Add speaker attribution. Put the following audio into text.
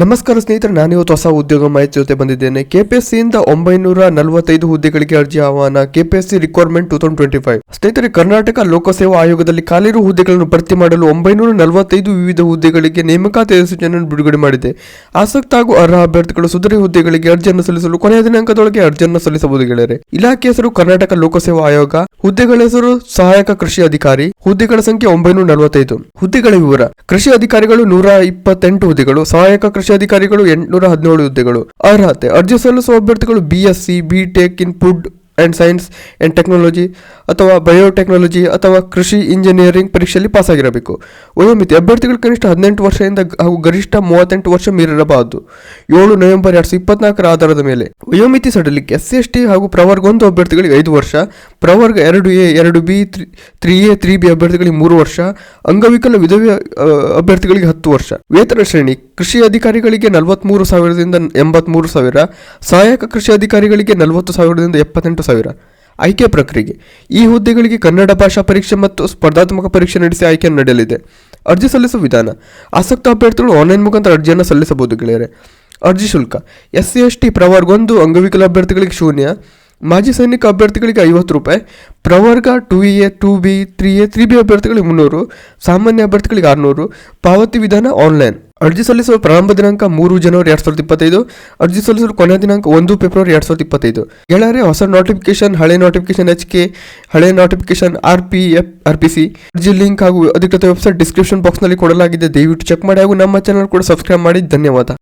Speaker 1: ನಮಸ್ಕಾರ ಸ್ನೇಹಿತರೆ ನಾನಿವತ್ತು ಹೊಸ ಉದ್ಯೋಗ ಮಾಹಿತಿ ಜೊತೆ ಬಂದಿದ್ದೇನೆ. ಕೆಪಿಎಸ್ಸಿಯಿಂದ ಒಂಬೈನೂರ ನಲವತ್ತೈದು ಹುದ್ದೆಗಳಿಗೆ ಅರ್ಜಿ ಆಹ್ವಾನ KPSC recruitment two thousand twenty five ಸ್ನೇಹಿತರೆ, ಕರ್ನಾಟಕ ಲೋಕಸೇವಾ ಆಯೋಗದಲ್ಲಿ ಖಾಲಿರುವ ಹುದ್ದೆಗಳನ್ನು ಭರ್ತಿ ಮಾಡಲು ಒಂಬೈನೂರ ನಲವತ್ತೈದು ವಿವಿಧ ಹುದ್ದೆಗಳಿಗೆ ನೇಮಕಾತಿ ಅಧಿಸೂಚನೆಯನ್ನು ಬಿಡುಗಡೆ ಮಾಡಿದೆ. ಆಸಕ್ತ ಹಾಗೂ ಅರ್ಹ ಅಭ್ಯರ್ಥಿಗಳು ಸುಧಾರಿ ಹುದ್ದೆಗಳಿಗೆ ಅರ್ಜಿಯನ್ನು ಸಲ್ಲಿಸಲು ಕೊನೆಯ ದಿನಾಂಕದೊಳಗೆ ಅರ್ಜಿಯನ್ನು ಸಲ್ಲಿಸಬಹುದು ಗೆಳೆಯರೆ. ಇಲಾಖೆ ಹೆಸರು ಕರ್ನಾಟಕ ಲೋಕಸೇವಾ ಆಯೋಗ. ಹುದ್ದೆಗಳ ಹೆಸರು ಸಹಾಯಕ ಕೃಷಿ ಅಧಿಕಾರಿ. ಹುದ್ದೆಗಳ ಸಂಖ್ಯೆ ಒಂಬೈನೂರ ನಲವತ್ತೈದು. ಹುದ್ದೆಗಳ ವಿವರ. ಕೃಷಿ ಅಧಿಕಾರಿಗಳು ನೂರ ಇಪ್ಪತ್ತೆಂಟು ಹುದ್ದೆಗಳು, ಸಹಾಯಕ ಕೃಷಿ ಅಧಿಕಾರಿಗಳು ಎಂಟುನೂರ ಹದಿನೇಳು ಹುದ್ದೆಗಳು. ಅರ್ಹತೆ ಅರ್ಜಿ ಸಲ್ಲಿಸುವ ಅಭ್ಯರ್ಥಿಗಳು BSc BTech in food and science and technology ಅಥವಾ ಬಯೋಟೆಕ್ನಾಲಜಿ ಅಥವಾ ಕೃಷಿ ಇಂಜಿನಿಯರಿಂಗ್ ಪರೀಕ್ಷೆಯಲ್ಲಿ ಪಾಸಾಗಿರಬೇಕು. ವಯೋಮಿತಿ ಅಭ್ಯರ್ಥಿಗಳು ಕನಿಷ್ಠ ಹದಿನೆಂಟು ವರ್ಷದಿಂದ ಹಾಗೂ ಗರಿಷ್ಠ ಮೂವತ್ತೆಂಟು ವರ್ಷ ಮೀರಿರಬಾರದು. ಏಳು ನವೆಂಬರ್ ಎರಡು ಸಾವಿರದ ಇಪ್ಪತ್ನಾಲ್ಕರ ಆಧಾರದ ಮೇಲೆ. ವಯೋಮಿತಿ ಸಡಲಿಕ್ಕೆ ಎಸ್ ಸಿ ಎಸ್ ಟಿ ಹಾಗೂ ಪ್ರವರ್ಗ ಒಂದು ಅಭ್ಯರ್ಥಿಗಳಿಗೆ ಐದು ವರ್ಷ, ಪ್ರವರ್ಗ ಎರಡು ಎ, ಎರಡು B, three A, three B ಅಭ್ಯರ್ಥಿಗಳಿಗೆ ಮೂರು ವರ್ಷ, ಅಂಗವಿಕಲ ವಿಧವೆ ಅಭ್ಯರ್ಥಿಗಳಿಗೆ ಹತ್ತು ವರ್ಷ. ವೇತನ ಶ್ರೇಣಿ, ಕೃಷಿ ಅಧಿಕಾರಿಗಳಿಗೆ ನಲವತ್ಮೂರು ಸಾವಿರದಿಂದ ಎಂಬತ್ಮೂರು ಸಾವಿರ, ಸಹಾಯಕ ಕೃಷಿ ಅಧಿಕಾರಿಗಳಿಗೆ ನಲವತ್ತು ಸಾವಿರದಿಂದ ಎಪ್ಪತ್ತೆಂಟು ಸಾವಿರ. ಆಯ್ಕೆ ಪ್ರಕ್ರಿಯೆ. ಈ ಹುದ್ದೆಗಳಿಗೆ ಕನ್ನಡ ಭಾಷಾ ಪರೀಕ್ಷೆ ಮತ್ತು ಸ್ಪರ್ಧಾತ್ಮಕ ಪರೀಕ್ಷೆ ನಡೆಸಿ ಆಯ್ಕೆ ನಡೆಯಲಿದೆ. ಅರ್ಜಿ ಸಲ್ಲಿಸುವ ವಿಧಾನ. ಆಸಕ್ತ ಅಭ್ಯರ್ಥಿಗಳು ಆನ್ಲೈನ್ ಮುಖಾಂತರ ಅರ್ಜಿಯನ್ನು ಸಲ್ಲಿಸಬಹುದು ಗೆಳೆಯರೆ. ಅರ್ಜಿ ಶುಲ್ಕ. ಎಸ್ ಸಿ ಎಸ್ ಟಿ ಪ್ರವರ್ಗ ಒಂದು ಅಂಗವಿಕಲ ಅಭ್ಯರ್ಥಿಗಳಿಗೆ ಶೂನ್ಯ. ಮಾಜಿ ಸೈನಿಕ ಅಭ್ಯರ್ಥಿಗಳಿಗೆ ಐವತ್ತು ರೂಪಾಯಿ. ಪ್ರವರ್ಗ two A, two B, three A, three B ಅಭ್ಯರ್ಥಿಗಳಿಗೆ ಮುನ್ನೂರು. ಸಾಮಾನ್ಯ ಅಭ್ಯರ್ಥಿಗಳಿಗೆ ಆರುನೂರು. ಪಾವತಿ ವಿಧಾನ ಆನ್ಲೈನ್. ಅರ್ಜಿ ಸಲ್ಲಿಸಲು ಪ್ರಾರಂಭ ದಿನಾಂಕ ಮೂರು ಜನವರಿ ಎರಡ್ ಸಾವಿರದ ಇಪ್ಪತ್ತೈದು. ಅರ್ಜಿ ಸಲ್ಲಿಸಲು ಕೊನೆಯ ದಿನಾಂಕ ಒಂದು ಫೆಬ್ರವರಿ ಎರಡ್ ಸಾವಿರದ ಇಪ್ಪತ್ತೈದು. ಗೆಳೆಯರೆ ಹೊಸ ನೋಟಿಫಿಕೇಶನ್ ಹಳೆ ನೋಟಿಫಿಕೇಶನ್ ಎಚ್ ಕೆ ಹಳೆ notification R P F R P C ಅರ್ಜಿ ಲಿಂಕ್ ಹಾಗೂ ಅಧಿಕೃತ ವೆಬ್ಸೈಟ್ ಡಿಸ್ಕ್ರಿಪ್ಷನ್ ಬಾಕ್ಸ್ನಲ್ಲಿ ಕೊಡಲಾಗಿದೆ. ದಯವಿಟ್ಟು ಚೆಕ್ ಮಾಡಿ ಹಾಗೂ ನಮ್ಮ ಚಾನಲ್ ಕೂಡ ಸಬ್ಸ್ಕ್ರೈಬ್ ಮಾಡಿ. ಧನ್ಯವಾದ.